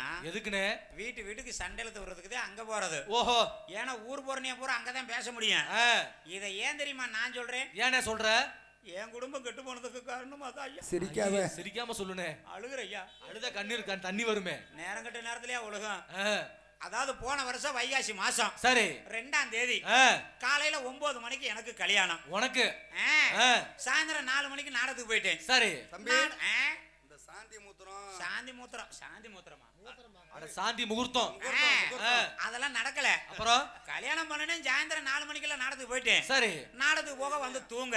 எதுக்குன்னா எதுக்குன்னு? வீட்டு வீட்டுக்கு சண்டையில விடுறதுக்கு தான் அங்க போறது. ஓஹோ. ஏன்னா ஊர் போறனே பூரா அங்கதான் பேச முடியும். ஆ, இதை ஏன் தெரியுமா நான் சொல்றேன்? ஏண்ணே சொல்ற? என் குடும்பம் கெட்டு போனதுக்கு காரணம் அதான் ஐயா. சிரிக்காத ஐயே, சிரிக்காம சொல்லுனே. அழுகுற ஐயா. அழுத கண்ணீர் கண் தண்ணி வருமே. நேரம் கட்ட நேரத்திலேயே உலகம். அதாவது போன வருஷம் வைகாசி மாசம். சரி. ரெண்டாம் தேதி. ஆ, காலையில ஒன்பது மணிக்கு எனக்கு கல்யாணம். உனக்கு? ஆ, ஆ, சாயந்தரம் நாலு மணிக்கு நாடகத்துக்கு போயிட்டேன். சரி. சாந்தி மூத்திரம். சாந்தி மூத்திரம். சாந்தி மூத்திரமா? அட சாந்தி முகூர்த்தம். அதெல்லாம் நடக்கல. அப்புறம்? கல்யாணம் பண்ணனே சாயந்தரம் நாலு மணிக்கெல்லாம் நாடகத்துக்கு போயிட்டேன். சரி. நாடகத்துக்கு போக வந்து தூங்க.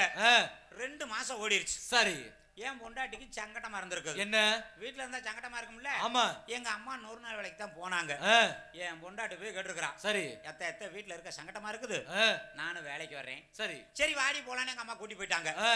ரெண்டு மாசம் ஓடிடுச்சு சரி. ஏன் பொண்டாட்டிக்கு சங்கடமா இருந்திருக்குது. என்ன? வீட்டுல இருந்தா சங்கடமா இருக்கும்ல? ஆமா. எங்க அம்மா நூறு நாள் வேலைக்கு தான் போனாங்க. ஆ, என் பொண்டாட்டி போய் கேட்டிருக்கிறான் சரி. எத்த எத்த வீட்டுல இருக்க சங்கடமா இருக்குது? ஆ, நானும் வேலைக்கு வர்றேன். சரி. சரி வாடி போலான்னு எங்க அம்மா கூட்டி போயிட்டாங்க. ஆ,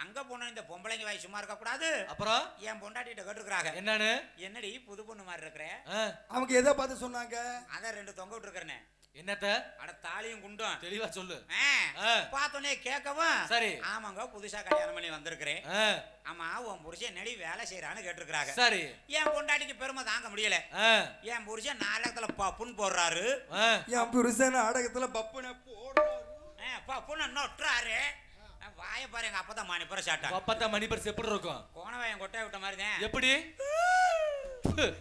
அங்க போனா இந்த பொம்பளைங்க வாய் சும்மா இருக்க கூடாது. அப்புறம்? என் பொண்டாட்டிட்ட கேட்டிருக்கிறாங்க. என்னன்னு? என்னடி புது பொண்ணு மாதிரி இருக்கிற? ஆ, அவங்க எதை பார்த்து சொன்னாங்க? அதான் ரெண்டு தொங்க விட்டுருக்கிறேனே என்னத்த? அட தாலியும் குண்டும். தெளிவா சொல்லு. ஆ, ஆ, பார்த்தோன்னே கேட்கவும் சரி. ஆமாங்க புதுசா கல்யாணம் பண்ணி வந்திருக்கிறேன். ஆமா உன் புருஷன் நடி வேலை செய்யறான்னு கேட்டிருக்கிறாங்க. சரி. என் பொண்டாட்டிக்கு பெருமை தாங்க முடியல. என் புருஷன் நாடகத்துல பப்புன்னு போடுறாரு. ஆ, என் புருஷன் நாடகத்துல பப்புன போடுறாரு. பப்புன்னு நொட்டுறாரு. வாயை பாரு எங்க அப்பதான் மணிப்புற சாட்டா அப்பத்தா மணி பரிசு எப்படி இருக்கும்? கோணவாயம் கொட்டாய் விட்ட மாதிரி தான். எப்படி?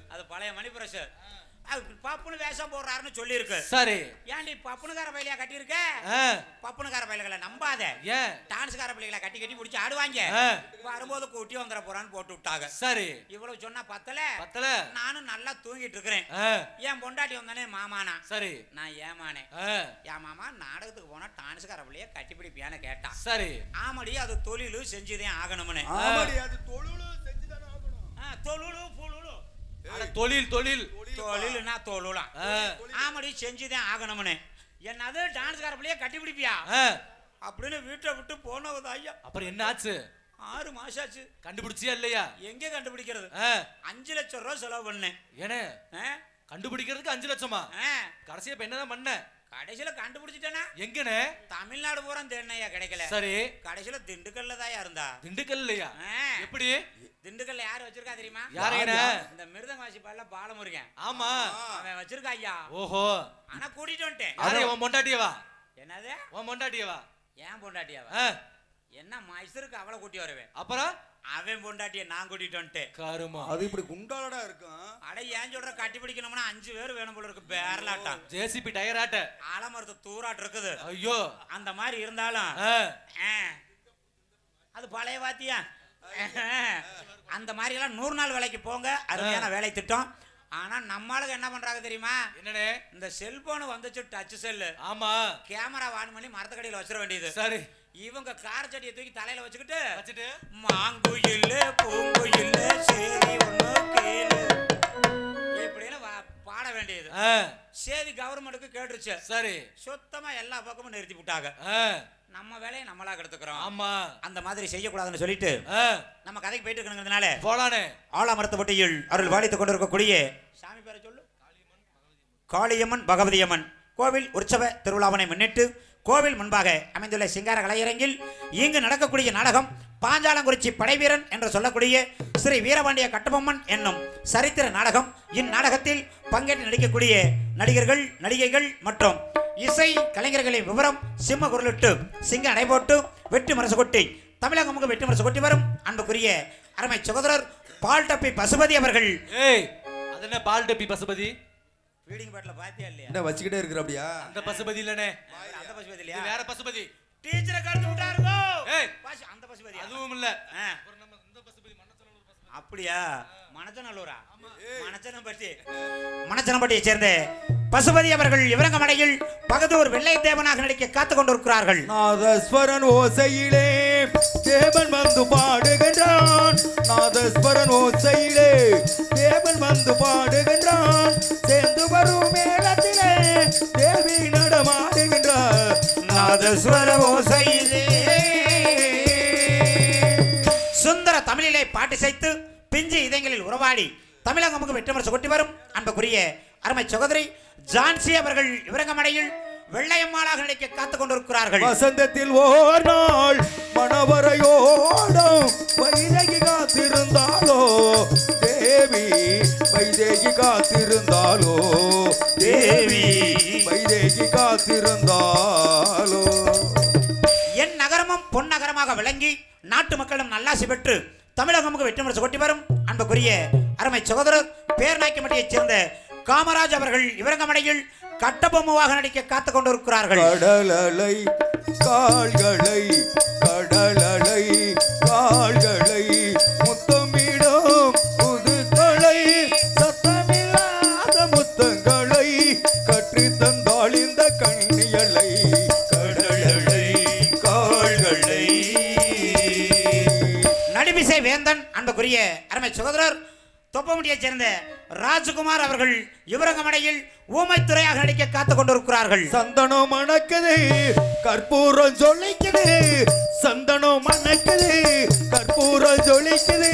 அது பழைய மணிப்புரசு அது பப்புன்னு வேஷம் போடுறாருன்னு சொல்லியிருக்கு. சரி. ஏன்டி பப்புனுக்கார பையிலையா கட்டியிருக்க? பப்புனுக்கார பையல்களை நம்பாத. ஏன் டான்ஸ்கார பிள்ளைகளை கட்டி கட்டி பிடிச்சி ஆடுவாங்க. வரும்போது கூட்டி வந்துட போறான்னு போட்டு விட்டாங்க. சரி. இவ்வளவு சொன்னா பத்தல? பத்தல. நானும் நல்லா தூங்கிட்டு இருக்கிறேன். என் பொண்டாட்டி வந்தானே மாமானா. சரி. நான் ஏமானே என் மாமா நாடகத்துக்கு போனா டான்ஸ்கார பிள்ளைய கட்டி பிடிப்பியான்னு கேட்டான் சரி. ஆமாடி அது தொழிலு செஞ்சுதே ஆகணும்னு. ஆமாடி அது தொழுலு செஞ்சுதானே ஆகணும். ஆ, தொழுலு புழுலு. அட, தொழில் தொழில். தொழிலுனா தொழுலாம் ஆமாடி செஞ்சுதான் ஆகணும்னு. என்னது டான்ஸ்கார பிள்ளைய கட்டி பிடிப்பியா அப்படின்னு வீட்டை விட்டு போனது ஐயா. அப்புறம் என்ன ஆச்சு ஆறு மாசம் ஆச்சு கண்டுபிடிச்சியா இல்லையா? எங்க கண்டுபிடிக்கிறது? அஞ்சு லட்சம் ரூபா செலவு பண்ணேன். ஏனே? கண்டுபிடிக்கிறதுக்கு அஞ்சு லட்சமா? கடைசியா இப்ப என்னதான் பண்ண? கடைசியில கண்டுபிடிச்சிட்டேனா? எங்கனே? தமிழ்நாடு பூரா தேடினையா கிடைக்கல. சரி. கடைசியில திண்டுக்கல்ல தாயா இருந்தா. திண்டுக்கல் இல்லையா? ஆ, எப்படி? திண்டுக்கல்ல யார் வச்சிருக்கா தெரியுமா? யாருங்கண்ணே இந்த மிருதங்க வாசிப்பால பாலமுருகன். ஆமா. அவன் வச்சிருக்கா ஐயா. ஓஹோ. ஆனா கூட்டிட்டு வந்துட்டேன். யாரு? உன் பொண்டாட்டியவா என்னது? உன் பொண்டாட்டியவா ஏன் பொண்டாட்டியாவ என்ன மைசூருக்கு அவளை கூட்டி வருவேன். அப்புறம்? அவன் பொண்டாட்டிய நான் கூட்டிட்டு வந்துட்டேன். கருமா. அது இப்படி குண்டாலடா இருக்கும் அட ஏன் சொல்ற? கட்டி பிடிக்கணும்னா அஞ்சு பேர் வேணும் போல இருக்கு பேரலாட்டம். ஜேசிபி டயர் ஆட்ட. ஆலமரத்து தூராட்டு இருக்குது. ஐயோ. அந்த மாதிரி இருந்தாலும் அது பழைய வாத்தியா? அந்த மாதிரி எல்லாம் நூறு நாள் வேலைக்கு போங்க. அருமையான வேலை திட்டம். ஆனா நம்மளுக்கு என்ன பண்றாங்க தெரியுமா? என்னனே இந்த செல்போன் வந்துச்சு டச் செல்லு. ஆமா. கேமரா ஆன் பண்ணி மரத்துக்கடியில வச்சிட வேண்டியது. சரி. இவங்க கார் சட்டியை தூக்கி தலையில வச்சுக்கிட்டு வச்சுட்டு? மாங்குயில் பூங்குயில் சேதி ஒண்ணு கேளு. இப்படின்னு பாட வேண்டியது. சேதி கவர்மெண்ட்டுக்கு கேட்டுருச்சு. சரி. சுத்தமா எல்லா பக்கமும் நிறுத்தி விட்டாங்க. நம்ம வேலையை நம்மளா கெடுத்துக்கிறோம். ஆமா. அந்த மாதிரி செய்யக்கூடாதுன்னு சொல்லிட்டு நம்ம கதைக்கு போயிட்டு இருக்கணுங்கிறதுனால போலானே. ஆலாமரத்துப்பட்டியில் அருள் பாலித்துக் கொண்டிருக்கக்கூடிய சாமி பேரை சொல்லு. காளியம்மன் பகவதியம்மன் கோவில் உற்சவ திருவிழாவினை முன்னிட்டு கோவில் முன்பாக அமைந்துள்ள சிங்கார கலையரங்கில் இங்கு நடக்கக்கூடிய நாடகம் பாஞ்சாலங்குறிச்சி படைவீரன் என்று சொல்லக்கூடிய ஸ்ரீ வீரபாண்டிய கட்டபொம்மன் என்னும் சரித்திர நாடகம். இந்நாடகத்தில் பங்கேற்று நடிக்கக்கூடிய நடிகர்கள் நடிகைகள் மற்றும் இசை கலைஞர்களின் விவரம் சிம்ம குரலிட்டு சிங்க நடைபோட்டு வெட்டு மரசு கொட்டி தமிழகமுக வெட்டு மரசு கொட்டி வரும் அன்புக்குரிய அருமை சகோதரர் பால் டப்பி பசுபதி அவர்கள். ஏய் அது என்ன பால் டப்பி பசுபதி? ஃபீடிங் பாட்டில் பாத்தியா இல்லையா? என்ன வச்சுக்கிட்டே இருக்கிற அப்படியா அந்த பசுபதி இல்லனே. அந்த பசுபதி இல்லையா வேற பசுபதி. டீச்சரை கழுத்து விட்டாருங்கோ. ஏய் பசு அந்த பசுபதி. அதுவும் இல்ல. இந்த பசுபதி அப்படியா? மணச்சநல்லூரா மணச்சனம்பட்டி மணச்சனம்பட்டியை சேர்ந்த பசுபதி அவர்கள் இவரங்கமடையில் பகதூர் வெள்ளை தேவனாக நடிக்க காத்துக் கொண்டிருக்கிறார்கள். நாதஸ்வரன் ஓசையிலே தேவன் வந்து பாடுகின்றான். நாதஸ்வரன் ஓசையிலே தேவன் வந்து பாடுகின்றான். சேர்ந்து வரும் மேளத்திலே தேவி நடமாடுகின்றார். நாதஸ்வர ஓசையிலே சுந்தர தமிழிலே பாட்டு செய்து பிஞ்சு இதயங்களில் உறவாடி தமிழகமுக்கு வெற்றிமரசு கொட்டி வரும் அன்புக்குரிய அருமை சகோதரி ஜான்சி அவர்கள் இவரங்கமடையில் வெள்ளையம்மாளாக நடிக்க காத்துக் கொண்டிருக்கிறார்கள். வசந்தத்தில் ஓர் நாள் மணவரையோடும் வைரகி காத்திருந்தாலோ தேவி வைதேகி காத்திருந்தாலோ தேவி வைதேகி காத்திருந்தாலோ. என் நகரமும் பொன் நகரமாக விளங்கி நாட்டு மக்களிடம் நல்லாசி பெற்று தமிழகமுக்கு வெற்றி முரசு கொட்டி வரும் அன்புக்குரிய அருமை சகோதரர் பேர்நாய்க்கமட்டியைச் சேர்ந்த காமராஜ் அவர்கள் இவரங்கமடையில் கட்டபொம்மாவாக நடிக்க காத்துக் கொண்டிருக்கிறார்கள். கடலலை கால்களை கடலலை கால்களை முத்தமிடும் சத்தமில்லாத முத்தங்களை கற்றி தந்தாள் இந்த கண்ணியலை. கடலலை கால்களை. நடிமிசை வேந்தன் அன்புக்குரிய அருமை சகோதரர் தொப்பமுடியைச் சேர்ந்த ராஜகுமார் அவர்கள் இவரங்கமடையில் ஊமைத்துறையாக நடிக்க காத்துக் கொண்டிருக்கிறார்கள். சந்தனம் மணக்குது கற்பூரம் ஜொலிக்குது சந்தனம் மணக்குது கற்பூரம் ஜொலிக்குது.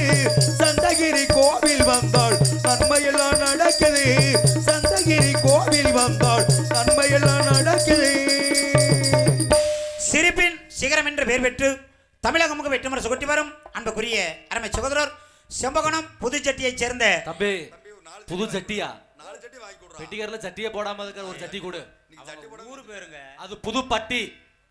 சந்தகிரி கோவில் வந்தாள் நன்மையெல்லாம் நடக்குது சந்தகிரி கோவில் வந்தாள் நன்மையெல்லாம் நடக்குது. சிரிப்பின் சிகரம் என்று பெயர் பெற்று தமிழகமுக்கு வெற்றி முரசு கொட்டி வரும் அன்புக்குரிய அருமை சகோதரர் செம்பகணம் புதுச்சட்டியைச் சேர்ந்த தம்பி புது சட்டியா? பெட்டிக்காரில் சட்டியே போடாம இருக்கிற ஒரு சட்டி கொடு. ஊரு பேருங்க. அது புது பட்டி.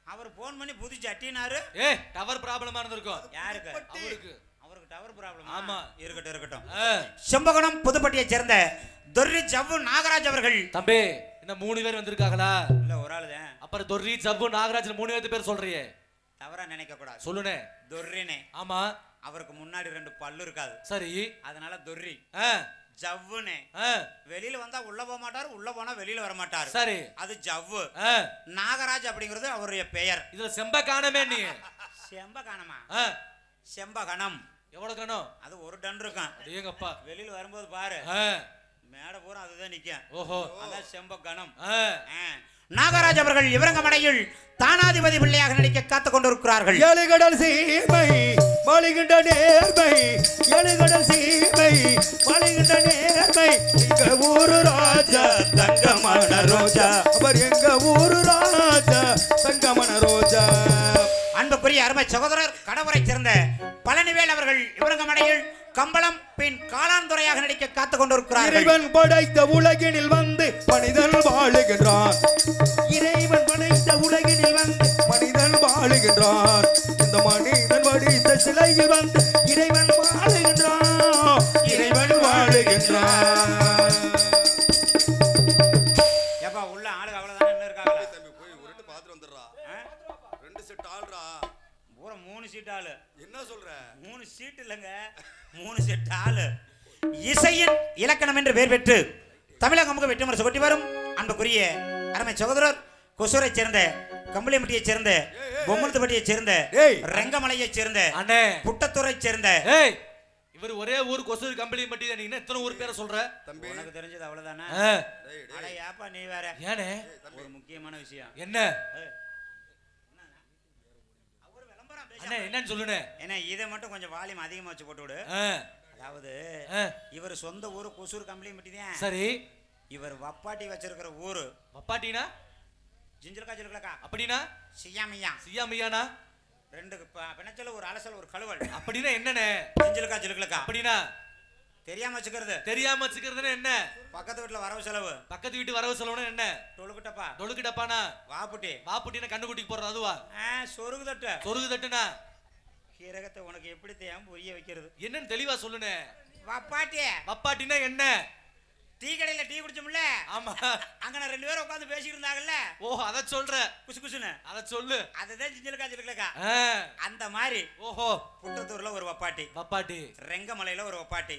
அவர் போன் பண்ணி புது சட்டினாரு. ஏ டவர் ப்ராப்ளமா இருந்திருக்கும். யாருக்கு? அவருக்கு. அவருக்கு டவர் ப்ராப்ளம் ஆமா. இருக்கட்டும் இருக்கட்டும். ஆ, செம்பகணம் புதுப்பட்டியைச் சேர்ந்த தொர்ரி ஜவ்வு நாகராஜ் அவர்கள். தம்பி என்ன மூணு பேர் வந்திருக்காங்களா? இல்ல ஒரு ஆளு தான். அப்புறம் தொர்ரி ஜவ்வு நாகராஜன் மூணு பேர்த்து பேர் சொல்றியே. தவறா நினைக்க கூடாது சொல்லுனே. தொர்ரினே. ஆமா. அவருக்கு முன்னாடி ரெண்டு பல்லு இருக்காது. சரி. அதனால தொர்ரி. ஆ, ஜவ்வுனே. ஆ, வெளியில வந்தா உள்ள போக மாட்டாரு உள்ள போனா வெளியில வர மாட்டாரு. சரி. அது ஜவ்வு. நாகராஜ் அப்படிங்கிறது அவருடைய பெயர். இதுல செம்ப காணமே நீ. செம்பகணமா ஆ, செம்பகணம் எவ்வளவு காணும்? அது ஒரு டன் இருக்கும். ஏங்கப்பா வெளியில வரும்போது பாரு. மேடை பூரா அதுதான் நிக்கும். ஓஹோ. அதான் செம்பகணம் ஆ, ஆ. நாகராஜ் அவர்கள் இவரங்கமடையில் தானாதிபதி பிள்ளையாக நடிக்க காத்துக் கொண்டிருக்கிறார்கள் எழுகடல் சீமை மலிகின்ற நேர்மை எழுகடல் சீமை மலிகின்ற நேர்மை. எங்க ஊரு ராஜா தங்கமான ரோஜா. அவர் எங்க ஊரு ராஜா தங்கமான ரோஜா. அன்புக்குரிய அருமை சகோதரர் கடவுரை சேர்ந்த பழனிவேல் அவர்கள் இவரங்கமடையில் கம்பளம் பின் காளான்துறையாக நடிக்க காத்துக் கொண்டிருக்கிறார்கள் இறைவன் படைத்த உலகினில் வந்து மனிதன் வாழுகின்றான். வாழுகின்றான் இந்த மனிதன் வடித்த சிலையில் வந்து இறைவன் வாழுகின்றான் இறைவன் வாழுகின்றான் ஏப்பா உள்ள ஆளுங்க அவ்வளவுதான் என்ன இருக்காங்களா? தம்பி போய் உருட்டு பாத்துட்டு வந்துடுறா. ஆ? ரெண்டு செட் ஆள்றா. பூரா மூணு சீட் ஆளு. என்ன சொல்ற? மூணு சீட் இல்லைங்க மூணு செட் ஆளு. இசையின் இலக்கணம் என்று பெயர் பெற்று தமிழகமுக வெற்றி முரசு கொட்டி வரும். அன்புக்குரிய அருமை சகோதரர் கொசூரைச் சேர்ந்த கம்பளியம்பட்டியைச் சேர்ந்த பொம்மனத்துப்பட்டியைச் சேர்ந்த ஏய். ரெங்கமலையைச் சேர்ந்த அண்ணே. புட்டத்துறைச் சேர்ந்த. இவர் ஒரே ஊர் கொசூர் கம்பெனி பட்டி நீ என்ன எத்தனை ஊர் பேரை சொல்ற? தம்பி. உனக்கு தெரிஞ்சது அவ்வளவுதானே? அட ஏப்பா நீ வேற. ஏனே? ஒரு முக்கியமான விஷயம். என்ன? அண்ணே என்னன்னு சொல்லுனே ஏன்னா இதை மட்டும் கொஞ்சம் வால்யூம் அதிகமா வச்சு போட்டு விடு. ஆ, அதாவது இவர் சொந்த ஊரு கொசூர் கம்பளியம்பட்டி தான். சரி. இவர் வப்பாட்டி வச்சிருக்கிற ஊரு. பப்பாட்டினா ஜிஞ்சல்கா ஜிலுக்கலக்கா அப்படின்னா? சியாமியா சியா மியானா ரெண்டு பிணைச்சல் ஒரு அலசல் ஒரு கழுவல். அப்படின்னா என்னண்ணே ஜிஞ்சல்கா ஜிலுக்கலக்கா அப்படின்னா? தெரியாம வச்சுக்கிறது. தெரியாம வச்சுக்கிறதுன்னா என்ன? பக்கத்து வீட்டுல வரவு செலவு. பக்கத்து வீட்டு வரவு செலவுனா என்ன? தொழுக்கிட்டப்பா டொழுக்கு டப்பானா வாப்புட்டி. வாப்புட்டினா கண்ணுக்குட்டிக்கு போடுறது அதுவா? ஆ, சொருகு தட்டு. சொருகு தட்டுனா? கீரகத்தை உனக்கு எப்படி தேவை புரிய வைக்கிறது? என்னன்னு தெளிவா சொல்லுனே. வப்பாட்டி. வப்பாட்டினா என்ன? டீ கடையில டீ குடிச்சோம்ல? ஆமா. அங்க நான் ரெண்டு பேரும் உட்காந்து பேசிட்டு இருந்தாங்கல்ல? ஓ அத சொல்ற. குசு குசுன்னு. அத சொல்லு. அதுதான் ஜிஞ்சல்கா ஜிலுக்கலக்கா ஆ, அந்த மாதிரி ஓஹோ. புட்டத்தூர்ல ஒரு வப்பாட்டி. வப்பாட்டி. ரெங்கமலையில ஒரு வப்பாட்டி.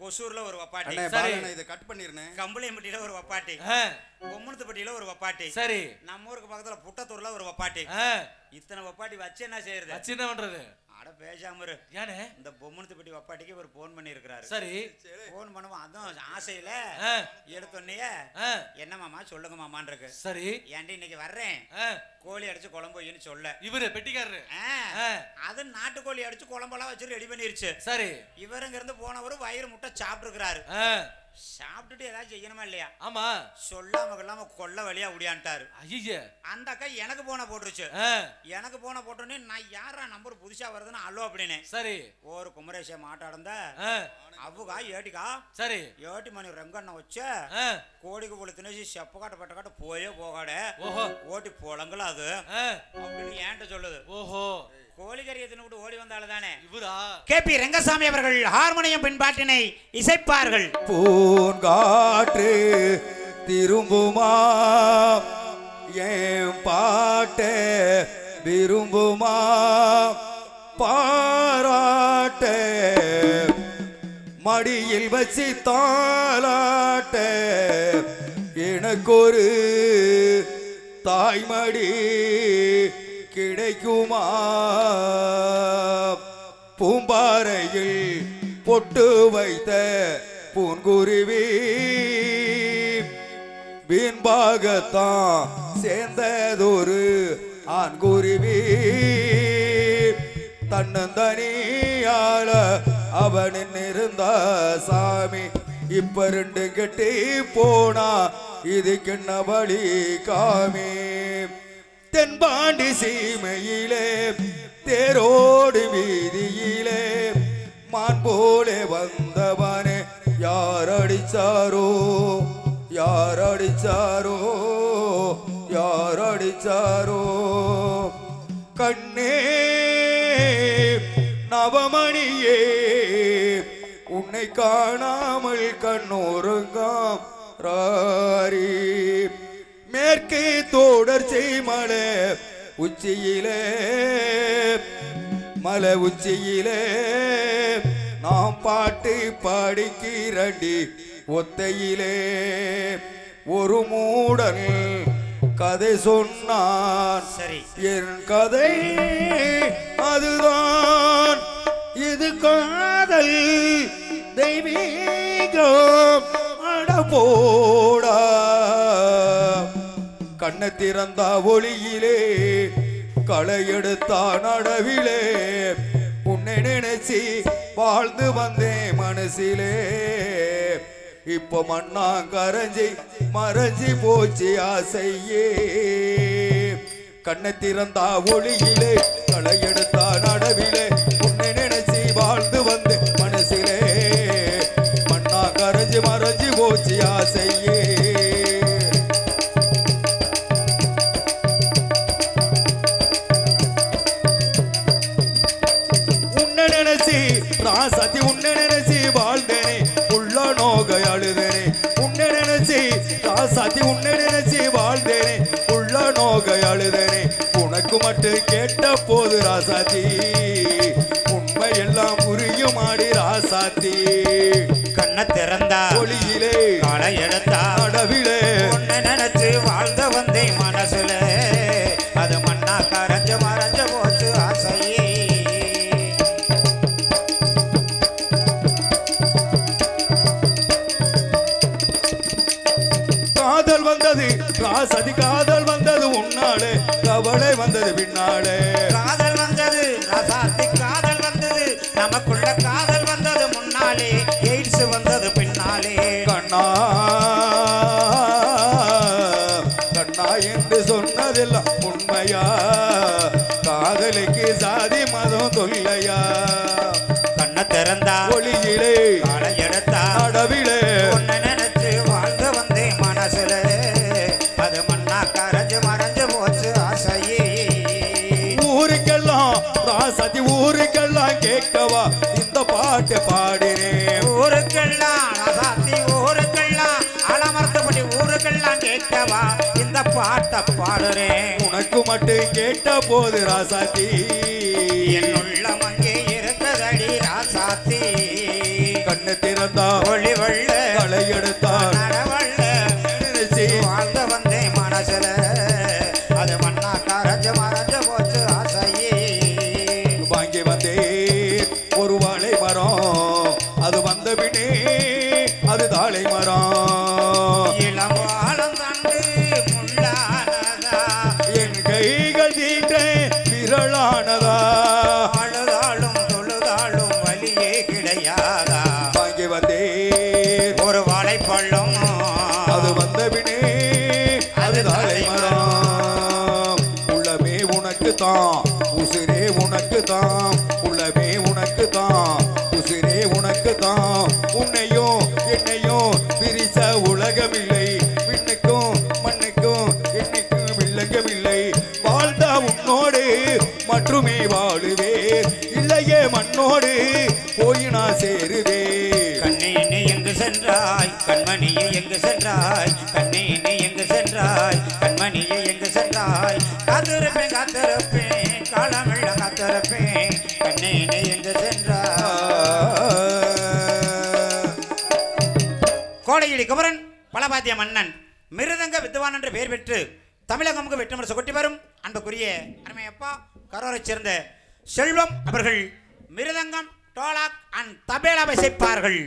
கொசூர்ல ஒரு வப்பாட்டி. சரி. இதை கட் பண்ணிருந்தேன் கம்பளியம்பட்டியில ஒரு வப்பாட்டி. பொம்மனத்துப்பட்டியில ஒரு வப்பாட்டி. சரி. நம்ம ஊருக்கு பக்கத்துல புட்டத்தூர்ல ஒரு வப்பாட்டி. இத்தனை வப்பாட்டி வச்சு என்ன செய்யறது? வச்சு என்ன பண்றது? அட பேசாம இரு. ஏனே இந்த பொம்மனத்துப்பட்டி வப்பாட்டிக்கு ஒரு போன் பண்ணி இருக்கிறாரு சரி. போன் பண்ணுவோம். அதுவும் ஆசையில ஆ, என்ன மாமா? சொல்லுங்க மாமான்னு இருக்கு சரி. ஏன்டி இன்னைக்கு வர்றேன்? கோழி அடிச்சு குழம்பு வைன்னு சொல்ல. இவரு பெட்டிக்காரரு. அது நாட்டுக்கோழி அடிச்சு குழம்பெல்லாம் வச்சு ரெடி பண்ணிருச்சு. சரி. இவருங்க இருந்து போனவரு வயிறு முட்டை சாப்பிட்டுருக்கிறாரு. சாப்பிட்டுட்டு ஏதாவது செய்யணுமா இல்லையா? ஆமா. சொல்லாம கொள்ளாம கொல்ல வழியா உடியான்ட்டாரு ஐய அந்த அக்கா எனக்கு போன போட்டுருச்சு. எனக்கு போன போட்டோன்னே நான் யாரா நம்பர் புதுசா வருதுன்னு அல்லோ அப்படின்னு. சரி. ஒரு குமரேஷ மாட்டாடந்த அவுகா ஏட்டிக்கா சரி. ஏட்டி மணி ரெங்கண்ண வச்ச கோடிக்கு போல தினசி செப்ப காட்ட பட்ட காட்ட போயே போகாட ஓஹோ. ஓட்டி போலங்களா அது. அப்படின்னு ஏன்ட்ட சொல்லுது. ஓஹோ. கோழிக்கறியை தின்னுட்டு ஓடி வந்தால தானே இவரா? கே பி ரங்கசாமி அவர்கள் ஹார்மோனியம் பின்பாட்டினை இசைப்பார்கள். பூங்காற்று திரும்புமா என் பாட்ட விரும்புமா பாராட்ட மடியில் வச்சு தாளாட்ட எனக்கொரு தாய்மடி கிடைக்குமா? பூம்பாறையில் பொட்டு வைத்த பூங்குருவி வீண்பாகத்தான் சேர்ந்ததொரு ஆண்குருவி. தன்னந்தனியால அவன் இருந்த சாமி இப்ப ரெண்டு கெட்டி போனா இதுக்கென்ன வழி காமி? தென்பாண்டி சீமையிலே தேரோடு வீதியிலே மான் போலே வந்தவனே யார் அடிச்சாரோ? யார் அடிச்சாரோ? யார் அடிச்சாரோ? கண்ணே நவமணியே உன்னை காணாமல் கண்ணோருங்காம் ராரி. மேற்கு தோடர்ச்சி மலை உச்சியிலே. மலை உச்சியிலே. நாம் பாட்டு பாடிக்கிறண்டி ஒத்தையிலே. ஒரு மூடல் கதை சொன்னான். சரி. என் கதை அதுதான். இது காதல் தெய்வீகம். அட கண்ணை திறந்தா ஒளியிலே களை எடுத்தா நடவிலே. உன்னை நினைச்சி வாழ்ந்து வந்தேன் மனசிலே. இப்ப மண்ணா கரைஞ்சி மறைஞ்சி போச்சு ஆசையே. கண்ணை திறந்தா ஒளியிலே களை எடுத்தா நடவிலே. உன்னை நினைச்சி வாழ்ந்து வந்து மனசிலே. மண்ணா கரைஞ்சி மறைஞ்சி போச்சு ஆசையே. ராசாத்தி உன்னை நினைச்சு வாழ்ந்தேனே உள்ள நோகை அழுதேனே. உன்னை நினைச்சு ராசாத்தி உன்னை நினைச்சு வாழ்ந்தேனே உள்ள நோகை அழுதேனே. உனக்கு மட்டும் கேட்ட போது ராசாத்தி உண்மை எல்லாம் புரியும் ஆடி ராசாத்தி. கண்ணை திறந்தா ஒளியிலே களை எடுத்தா நடவிலே உன்னை நினைச்சு வாழ்ந்த வந்தேன் மனசுல. கவலை வந்தது பின்னாலே. காதல் வந்தது ரசாத்தி காதல் வந்தது நமக்குள்ள காதல் வந்தது முன்னாலே எய்ட்ஸ் வந்தது பின்னாலே. கண்ணா கண்ணா என்று சொன்னதெல்லாம் உண்மையா? காதலுக்கு சாதி மதம் தொல்லையா? கண்ணை திறந்தா. ஒளியிலே ஊருக்கெல்லாம் கேட்கவா? இந்த பாட்டு பாடினேன். ஊருக்கெல்லாம் ரசாத்தி ஊருக்கெல்லாம் அலமர்த்தபடி ஊருக்கெல்லாம் கேட்கவா? இந்த பாட்டை பாடுறேன். உனக்கு மட்டும் கேட்ட போது ராசாத்தி. என் உள்ளம் அங்கே இருக்கிறதடி ராசாத்தி. கண்ணு திறந்தா ஒளி வெள்ள களை இளம் உலகமில்லை. விண்ணுக்கும் மண்ணுக்கும் என்னைக்கும் வில்லங்கமில்லை வாழ்ந்த உன்னோடு மட்டுமே வாழுவேன். இல்லையே மண்ணோடு போய் நான் சேருவேன். கண்ணே எங்கு சென்றாய்? கண்மணியே எங்கு சென்றாய்? கண்ணே எங்கு சென்றாய்? கண்மணியே எங்கு சென்றாய்? காத்திருப்பேன் காத்திருப்பேன். காலமில்ல காத்திருப்பேன். கண்ணே எங்கு சென்றாய்? கோடையிலி குமரன் பலபாத்திய மன்னன் மிருதங்க வித்வான் என்று பெயர் பெற்று தமிழகமுக்கு வெற்றிமரசு கொட்டி வரும் அன்புக்குரிய அருமையப்பா கரோரைச் சேர்ந்த செல்வம் அவர்கள் மிருதங்கம் டோலாக் அண்ட் தபேலா இசைப்பார்கள்